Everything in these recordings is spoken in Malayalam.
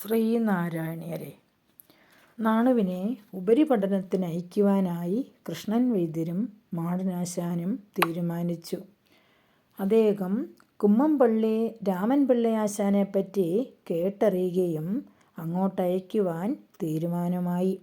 ശ്രീനാരായണീയരെ നാണുവിനെ ഉപരിപഠനത്തിന് അയക്കുവാനായി കൃഷ്ണൻ വൈദ്യരും മാടനാശാനും തീരുമാനിച്ചു. അദ്ദേഹം കുമ്മംപള്ളി രാമൻപിള്ളയാശാനെപ്പറ്റി കേട്ടറിയുകയും അങ്ങോട്ടയക്കുവാൻ തീരുമാനമായി.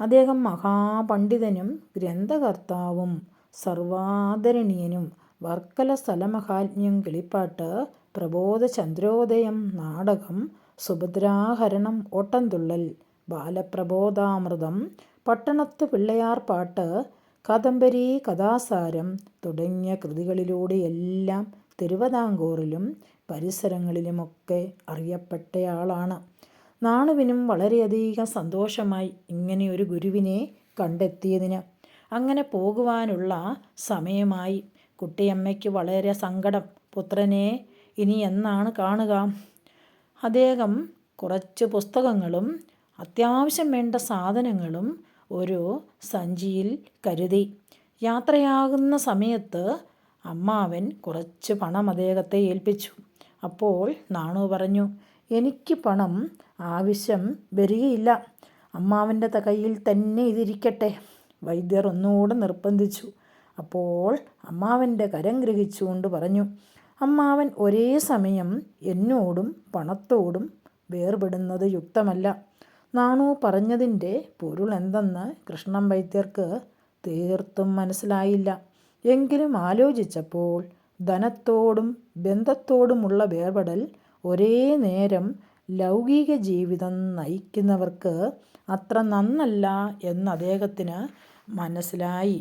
അദ്ദേഹം മഹാപണ്ഡിതനും ഗ്രന്ഥകർത്താവും സർവാദരണീയനും വർക്കല സ്ഥലമഹാത്മ്യം കിളിപ്പാട്ട് പ്രബോധചന്ദ്രോദയം നാടകം സുഭദ്രാഹരണം ഓട്ടംതുള്ളൽ ബാലപ്രബോധാമൃതം പട്ടണത്ത് പിള്ളയാർ പാട്ട് കാദംബരി കഥാസാരം തുടങ്ങിയ കൃതികളിലൂടെയെല്ലാം തിരുവിതാംകൂറിലും പരിസരങ്ങളിലുമൊക്കെ അറിയപ്പെട്ടയാളാണ്. നാണുവിനും വളരെയധികം സന്തോഷമായി ഇങ്ങനെയൊരു ഗുരുവിനെ കണ്ടെത്തിയതിന്. അങ്ങനെ പോകുവാനുള്ള സമയമായി. കുട്ടിയമ്മയ്ക്ക് വളരെ സങ്കടം. പുത്രനെ ഇനി എന്നാണ് കാണുക? അദ്ദേഹം കുറച്ച് പുസ്തകങ്ങളും അത്യാവശ്യം വേണ്ട സാധനങ്ങളും ഒരു സഞ്ചിയിൽ കരുതി. യാത്രയാകുന്ന സമയത്ത് അമ്മാവൻ കുറച്ച് പണം അദ്ദേഹത്തെ ഏൽപ്പിച്ചു. അപ്പോൾ നാണു പറഞ്ഞു "എനിക്ക് പണം ആവശ്യം വരികയില്ല. അമ്മാവന്റെ കയ്യിൽ തന്നെ ഇതിരിക്കട്ടെ. " വൈദ്യർ ഒന്നുകൂടെ നിർബന്ധിച്ചു. അപ്പോൾ അമ്മാവന്റെ കരം ഗ്രഹിച്ചുകൊണ്ട് പറഞ്ഞു "അമ്മാവൻ ഒരേ സമയം എന്നോടും പണത്തോടും വേർപെടുന്നത് യുക്തമല്ല. " നാണു പറഞ്ഞതിന്റെ പൊരുളെന്തെന്ന് കൃഷ്ണൻ വൈദ്യർക്ക് തീർത്തും മനസ്സിലായില്ല. എങ്കിലും ആലോചിച്ചപ്പോൾ ധനത്തോടും ബന്ധത്തോടുമുള്ള വേർപെടൽ ഒരേ നേരം ലൗകിക ജീവിതം നയിക്കുന്നവർക്ക് അത്ര നന്നല്ല എന്ന് അദ്ദേഹത്തിന് മനസ്സിലായി.